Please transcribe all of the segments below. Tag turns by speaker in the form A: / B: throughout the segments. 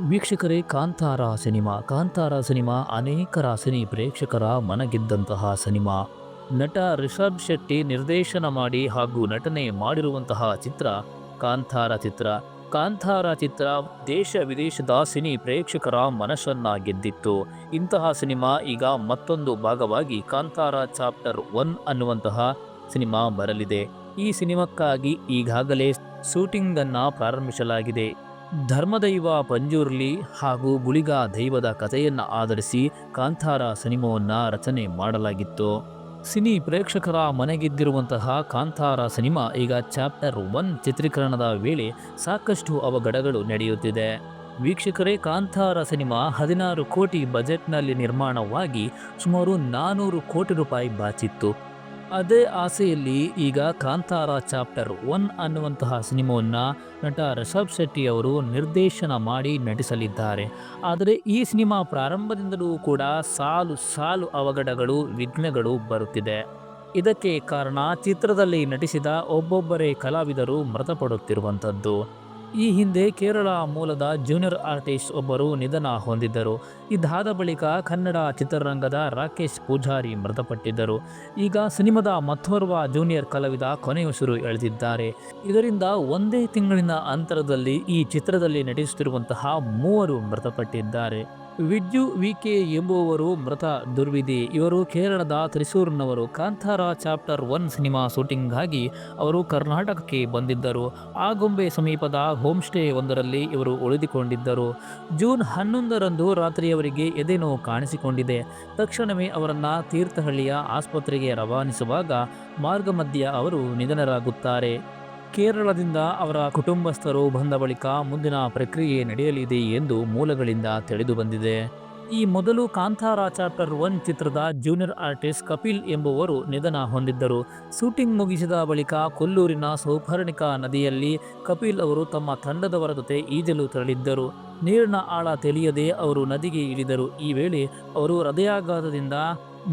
A: ವೀಕ್ಷಕರೇ, Kantara cinema. Kantara cinema ಅನೇಕರ cine ಪ್ರೇಕ್ಷಕರ ಮನಗೆದ್ದಂತಹ ಸಿನಿಮಾ. ನಟ ರಿಷಬ್ ಶೆಟ್ಟಿ ನಿರ್ದೇಶನ ಮಾಡಿ ಹಾಗೂ ನಟನೆ ಮಾಡಿರುವಂತಹ ಚಿತ್ರ ಕಾಂತಾರ ಚಿತ್ರ. ಕಾಂತಾರ ಚಿತ್ರ ದೇಶ ವಿದೇಶದ ಸಿನಿ ಪ್ರೇಕ್ಷಕರ ಮನಸ್ಸನ್ನ ಗೆದ್ದಿತ್ತು ಇಂತಹ ಸಿನಿಮಾ ಈಗ ಮತ್ತೊಂದು ಭಾಗವಾಗಿ ಕಾಂತಾರ ಚಾಪ್ಟರ್ ಒನ್ ಅನ್ನುವಂತಹ ಸಿನಿಮಾ ಬರಲಿದೆ. ಈ ಸಿನಿಮಾಕ್ಕಾಗಿ ಈಗಾಗಲೇ ಶೂಟಿಂಗನ್ನು ಪ್ರಾರಂಭಿಸಲಾಗಿದೆ. ಧರ್ಮದೈವ ಪಂಜುರ್ಲಿ ಹಾಗೂ ಗುಳಿಗ ದೈವದ ಕಥೆಯನ್ನು ಆಧರಿಸಿ ಕಾಂತಾರ ಸಿನಿಮಾವನ್ನ ರಚನೆ ಮಾಡಲಾಗಿತ್ತು. ಸಿನಿ ಪ್ರೇಕ್ಷಕರ ಮನೆಗೆದ್ದಿರುವಂತಹ ಕಾಂತಾರ ಸಿನಿಮಾ ಈಗ ಚಾಪ್ಟರ್ ಒನ್ ಚಿತ್ರೀಕರಣದ ವೇಳೆ ಸಾಕಷ್ಟು ಅವಘಡಗಳು ನಡೆಯುತ್ತಿದೆ. ವೀಕ್ಷಕರೇ, ಕಾಂತಾರ ಸಿನಿಮಾ ಹದಿನಾರು ಕೋಟಿ ಬಜೆಟ್ನಲ್ಲಿ ನಿರ್ಮಾಣವಾಗಿ ಸುಮಾರು ನಾನೂರು ಕೋಟಿ ರೂಪಾಯಿ ಬಾಚಿತ್ತು. ಅದೇ ಆಸೆಯಲ್ಲಿ ಈಗ ಕಾಂತಾರ ಚಾಪ್ಟರ್ ಒನ್ ಅನ್ನುವಂತಹ ಸಿನಿಮಾವನ್ನು ನಟ ರಿಷಬ್ ಶೆಟ್ಟಿ ಅವರು ನಿರ್ದೇಶನ ಮಾಡಿ ನಟಿಸಲಿದ್ದಾರೆ. ಆದರೆ ಈ ಸಿನಿಮಾ ಪ್ರಾರಂಭದಿಂದಲೂ ಕೂಡ ಸಾಲು ಸಾಲು ಅವಘಡಗಳು, ವಿಘ್ನಗಳು ಬರುತ್ತಿದೆ. ಇದಕ್ಕೆ ಕಾರಣ ಚಿತ್ರದಲ್ಲಿ ನಟಿಸಿದ ಒಬ್ಬೊಬ್ಬರೇ ಕಲಾವಿದರು ಮೃತಪಡುತ್ತಿರುವಂಥದ್ದು. ಈ ಹಿಂದೆ ಕೇರಳ ಮೂಲದ ಜೂನಿಯರ್ ಆರ್ಟಿಸ್ಟ್ ಒಬ್ಬರು ನಿಧನ ಹೊಂದಿದ್ದರು. ಇದಾದ ಬಳಿಕ ಕನ್ನಡ ಚಿತ್ರರಂಗದ ರಾಕೇಶ್ ಪೂಜಾರಿ ಮೃತಪಟ್ಟಿದ್ದರು. ಈಗ ಸಿನಿಮಾದ ಮತ್ತೋರ್ವ ಜೂನಿಯರ್ ಕಲಾವಿದ ಕೊನೆಯುಸಿರು ಎಳೆದಿದ್ದಾರೆ. ಇದರಿಂದ ಒಂದೇ ತಿಂಗಳಿನ ಅಂತರದಲ್ಲಿ ಈ ಚಿತ್ರದಲ್ಲಿ ನಟಿಸುತ್ತಿರುವಂತಹ ಮೂವರು ಮೃತಪಟ್ಟಿದ್ದಾರೆ. ವಿಜ್ಜು ವಿಕೆ ಎಂಬುವವರು ಮೃತ ದುರ್ವಿಧಿ. ಇವರು ಕೇರಳದ ತ್ರಿಸೂರ್ನವರು ಕಾಂತಾರ ಚಾಪ್ಟರ್ ಒನ್ ಸಿನಿಮಾ ಶೂಟಿಂಗ್ಗಾಗಿ ಅವರು ಕರ್ನಾಟಕಕ್ಕೆ ಬಂದಿದ್ದರು. ಆಗುಂಬೆ ಸಮೀಪದ ಹೋಮ್ ಸ್ಟೇ ಒಂದರಲ್ಲಿ ಇವರು ಉಳಿದುಕೊಂಡಿದ್ದರು. ಜೂನ್ ಹನ್ನೊಂದರಂದು ರಾತ್ರಿಯವರಿಗೆ ಎದೆನೋವು ಕಾಣಿಸಿಕೊಂಡಿದೆ. ತಕ್ಷಣವೇ ಅವರನ್ನು ತೀರ್ಥಹಳ್ಳಿಯ ಆಸ್ಪತ್ರೆಗೆ ರವಾನಿಸುವಾಗ ಮಾರ್ಗಮಧ್ಯ ಅವರು ನಿಧನರಾಗುತ್ತಾರೆ. ಕೇರಳದಿಂದ ಅವರ ಕುಟುಂಬಸ್ಥರು ಬಂದ ಬಳಿಕ ಮುಂದಿನ ಪ್ರಕ್ರಿಯೆ ನಡೆಯಲಿದೆ ಎಂದು ಮೂಲಗಳಿಂದ ತಿಳಿದು ಬಂದಿದೆ. ಈ ಮೊದಲು ಕಾಂತಾರ ಚಾಪ್ಟರ್ ಒನ್ ಚಿತ್ರದ ಜೂನಿಯರ್ ಆರ್ಟಿಸ್ಟ್ ಕಪಿಲ್ ಎಂಬುವರು ನಿಧನ ಹೊಂದಿದ್ದರು. ಶೂಟಿಂಗ್ ಮುಗಿಸಿದ ಬಳಿಕ ಕೊಲ್ಲೂರಿನ ಸೌಪರ್ಣಿಕ ನದಿಯಲ್ಲಿ ಕಪಿಲ್ ಅವರು ತಮ್ಮ ತಂಡದವರ ಜೊತೆ ಈಜಲು ತೆರಳಿದ್ದರು. ನೀರಿನ ಆಳ ತಿಳಿಯದೆ ಅವರು ನದಿಗೆ ಇಳಿದರು. ಈ ವೇಳೆ ಅವರು ಹೃದಯಾಘಾತದಿಂದ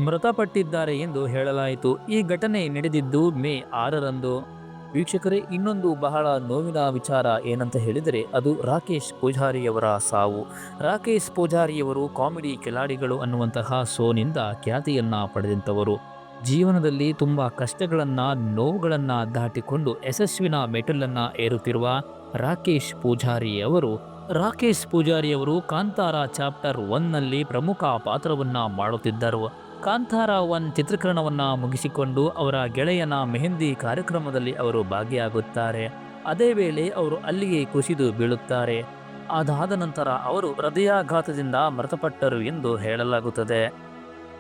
A: ಮೃತಪಟ್ಟಿದ್ದಾರೆ ಎಂದು ಹೇಳಲಾಯಿತು. ಈ ಘಟನೆ ನಡೆದಿದ್ದು ಮೇ ಆರರಂದು. ವೀಕ್ಷಕರೇ, ಇನ್ನೊಂದು ಬಹಳ ನೋವಿನ ವಿಚಾರ ಏನಂತ ಹೇಳಿದರೆ ಅದು ರಾಕೇಶ್ ಪೂಜಾರಿಯವರ ಸಾವು. ರಾಕೇಶ್ ಪೂಜಾರಿಯವರು ಕಾಮಿಡಿ ಕಿಲಾಡಿಗಳು ಅನ್ನುವಂತಹ ಸೋನಿಂದ ಖ್ಯಾತಿಯನ್ನು ಪಡೆದಂಥವರು. ಜೀವನದಲ್ಲಿ ತುಂಬ ಕಷ್ಟಗಳನ್ನು, ನೋವುಗಳನ್ನು ದಾಟಿಕೊಂಡು ಯಶಸ್ವಿನ ಮೆಟಲನ್ನು ಏರುತ್ತಿರುವ ರಾಕೇಶ್ ಪೂಜಾರಿಯವರು ರಾಕೇಶ್ ಪೂಜಾರಿಯವರು ಕಾಂತಾರ ಚಾಪ್ಟರ್ ಒನ್ನಲ್ಲಿ ಪ್ರಮುಖ ಪಾತ್ರವನ್ನು ಮಾಡುತ್ತಿದ್ದರು. ಕಾಂತಾರ ಒನ್ ಚಿತ್ರೀಕರಣವನ್ನು ಮುಗಿಸಿಕೊಂಡು ಅವರ ಗೆಳೆಯನ ಮೆಹಂದಿ ಕಾರ್ಯಕ್ರಮದಲ್ಲಿ ಅವರು ಭಾಗಿಯಾಗುತ್ತಾರೆ. ಅದೇ ವೇಳೆ ಅವರು ಅಲ್ಲಿಗೆ ಕುಸಿದು ಬೀಳುತ್ತಾರೆ. ಅದಾದ ನಂತರ ಅವರು ಹೃದಯಾಘಾತದಿಂದ ಮೃತಪಟ್ಟರು ಎಂದು ಹೇಳಲಾಗುತ್ತದೆ.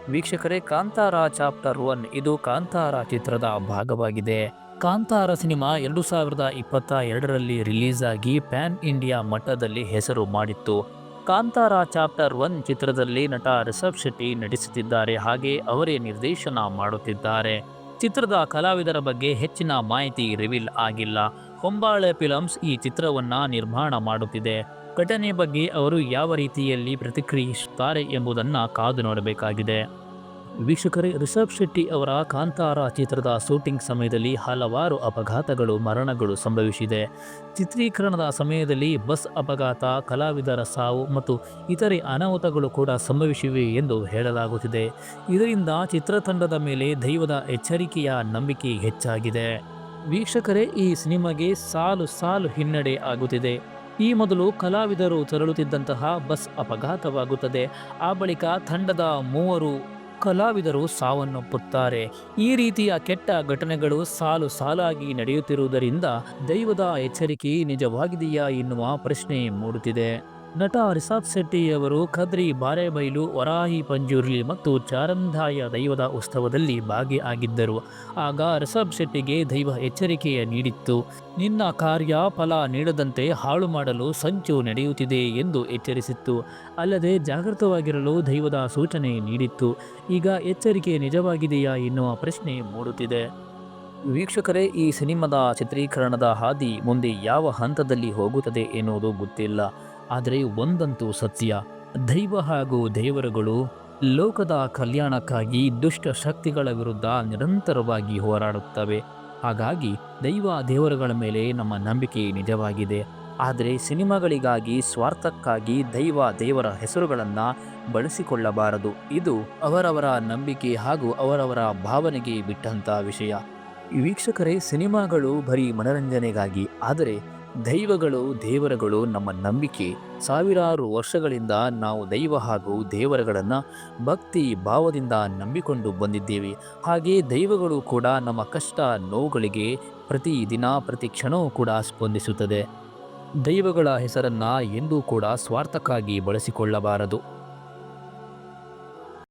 A: ವೀಕ್ಷಕರೇ, ಕಾಂತಾರ ಚಾಪ್ಟರ್ ಒನ್ ಇದು ಕಾಂತಾರ ಚಿತ್ರದ ಭಾಗವಾಗಿದೆ. ಕಾಂತಾರ ಸಿನಿಮಾ ಎರಡು ಸಾವಿರದ ಇಪ್ಪತ್ತ ಎರಡರಲ್ಲಿ ರಿಲೀಸ್ ಆಗಿ ಪ್ಯಾನ್ ಇಂಡಿಯಾ ಮಟ್ಟದಲ್ಲಿ ಹೆಸರು ಮಾಡಿತ್ತು. ಕಾಂತಾರ ಚಾಪ್ಟರ್ ಒನ್ ಚಿತ್ರದಲ್ಲಿ ನಟ ರಿಷಬ್ ಶೆಟ್ಟಿ ನಟಿಸುತ್ತಿದ್ದಾರೆ. ಹಾಗೆ ಅವರೇ ನಿರ್ದೇಶನ ಮಾಡುತ್ತಿದ್ದಾರೆ. ಚಿತ್ರದ ಕಲಾವಿದರ ಬಗ್ಗೆ ಹೆಚ್ಚಿನ ಮಾಹಿತಿ ರಿವೀಲ್ ಆಗಿಲ್ಲ. ಹೊಂಬಾಳೆ ಫಿಲಮ್ಸ್ ಈ ಚಿತ್ರವನ್ನ ನಿರ್ಮಾಣ ಮಾಡುತ್ತಿದೆ. ಘಟನೆ ಬಗ್ಗೆ ಅವರು ಯಾವ ರೀತಿಯಲ್ಲಿ ಪ್ರತಿಕ್ರಿಯಿಸುತ್ತಾರೆ ಎಂಬುದನ್ನು ಕಾದು ನೋಡಬೇಕಾಗಿದೆ. ವೀಕ್ಷಕರೇ, ರಿಷಬ್ ಶೆಟ್ಟಿ ಅವರ ಕಾಂತಾರ ಚಿತ್ರದ ಶೂಟಿಂಗ್ ಸಮಯದಲ್ಲಿ ಹಲವಾರು ಅಪಘಾತಗಳು, ಮರಣಗಳು ಸಂಭವಿಸಿದೆ. ಚಿತ್ರೀಕರಣದ ಸಮಯದಲ್ಲಿ ಬಸ್ ಅಪಘಾತ, ಕಲಾವಿದರ ಸಾವು ಮತ್ತು ಇತರೆ ಅನಾಹುತಗಳು ಕೂಡ ಸಂಭವಿಸಿವೆ ಎಂದು ಹೇಳಲಾಗುತ್ತಿದೆ. ಇದರಿಂದ ಚಿತ್ರತಂಡದ ಮೇಲೆ ದೈವದ ಎಚ್ಚರಿಕೆಯ ನಂಬಿಕೆ ಹೆಚ್ಚಾಗಿದೆ. ವೀಕ್ಷಕರೇ, ಈ ಸಿನಿಮಾಗೆ ಸಾಲು ಸಾಲು ಹಿನ್ನಡೆ ಆಗುತ್ತಿದೆ. ಈ ಮೊದಲು ಕಲಾವಿದರು ತೆರಳುತ್ತಿದ್ದಂತಹ ಬಸ್ ಅಪಘಾತವಾಗುತ್ತದೆ. ಆ ಬಳಿಕ ತಂಡದ ಮೂವರು ಕಲಾವಿದರು ಸಾವನ್ನಪ್ಪುತ್ತಾರೆ. ಈ ರೀತಿಯ ಕೆಟ್ಟ ಘಟನೆಗಳು ಸಾಲು ಸಾಲಾಗಿ ನಡೆಯುತ್ತಿರುವುದರಿಂದ ದೈವದ ಎಚ್ಚರಿಕೆ ನಿಜವಾಗಿದೆಯಾ ಎನ್ನುವ ಪ್ರಶ್ನೆ ಮೂಡುತ್ತಿದೆ. ನಟ ಶೆಟ್ಟಿ ಶೆಟ್ಟಿಯವರು ಖದ್ರಿ ಬಾರೆಬೈಲು ವರಾಹಿ, ಪಂಜುರ್ಲಿ ಮತ್ತು ಚಾರಂಧಾಯ ದೈವದ ಉತ್ಸವದಲ್ಲಿ ಭಾಗಿಯಾಗಿದ್ದರು. ಆಗ ರಿಸಾಬ್ ಶೆಟ್ಟಿಗೆ ದೈವ ಎಚ್ಚರಿಕೆಯ ನೀಡಿತ್ತು. ನಿನ್ನ ಕಾರ್ಯ ಫಲ ನೀಡದಂತೆ ಹಾಳು ಮಾಡಲು ಸಂಚು ನಡೆಯುತ್ತಿದೆ ಎಂದು ಎಚ್ಚರಿಸಿತ್ತು. ಅಲ್ಲದೆ ಜಾಗೃತವಾಗಿರಲು ದೈವದ ಸೂಚನೆ ನೀಡಿತ್ತು. ಈಗ ಎಚ್ಚರಿಕೆ ನಿಜವಾಗಿದೆಯಾ ಎನ್ನುವ ಪ್ರಶ್ನೆ ಮೂಡುತ್ತಿದೆ. ವೀಕ್ಷಕರೇ, ಈ ಸಿನಿಮಾದ ಚಿತ್ರೀಕರಣದ ಹಾದಿ ಮುಂದೆ ಯಾವ ಹಂತದಲ್ಲಿ ಹೋಗುತ್ತದೆ ಎನ್ನುವುದು ಗೊತ್ತಿಲ್ಲ. ಆದರೆ ಒಂದಂತೂ ಸತ್ಯ. ದೈವ ಹಾಗೂ ದೇವರುಗಳು ಲೋಕದ ಕಲ್ಯಾಣಕ್ಕಾಗಿ ದುಷ್ಟ ಶಕ್ತಿಗಳ ವಿರುದ್ಧ ನಿರಂತರವಾಗಿ ಹೋರಾಡುತ್ತವೆ. ಹಾಗಾಗಿ ದೈವ ದೇವರುಗಳ ಮೇಲೆ ನಮ್ಮ ನಂಬಿಕೆ ನಿಜವಾಗಿದೆ. ಆದರೆ ಸಿನಿಮಾಗಳಿಗಾಗಿ ಸ್ವಾರ್ಥಕ್ಕಾಗಿ ದೈವ ದೇವರ ಹೆಸರುಗಳನ್ನು ಬಳಸಿಕೊಳ್ಳಬಾರದು. ಇದು ಅವರವರ ನಂಬಿಕೆ ಹಾಗೂ ಅವರವರ ಭಾವನೆಗೆ ಬಿಟ್ಟಂಥ ವಿಷಯ. ವೀಕ್ಷಕರೇ, ಸಿನಿಮಾಗಳು ಬರೀ ಮನರಂಜನೆಗಾಗಿ, ಆದರೆ ದೈವಗಳು, ದೇವರುಗಳು ನಮ್ಮ ನಂಬಿಕೆ. ಸಾವಿರಾರು ವರ್ಷಗಳಿಂದ ನಾವು ದೈವ ಹಾಗೂ ದೇವರುಗಳನ್ನು ಭಕ್ತಿ ಭಾವದಿಂದ ನಂಬಿಕೊಂಡು ಬಂದಿದ್ದೇವೆ. ಹಾಗೆ ದೈವಗಳು ಕೂಡ ನಮ್ಮ ಕಷ್ಟ, ನೋವುಗಳಿಗೆ ಪ್ರತಿ ದಿನ, ಪ್ರತಿ ಕ್ಷಣವೂ ಕೂಡ ಸ್ಪಂದಿಸುತ್ತದೆ. ದೈವಗಳ ಹೆಸರನ್ನು ಎಂದೂ ಕೂಡ ಸ್ವಾರ್ಥಕ್ಕಾಗಿ ಬಳಸಿಕೊಳ್ಳಬಾರದು.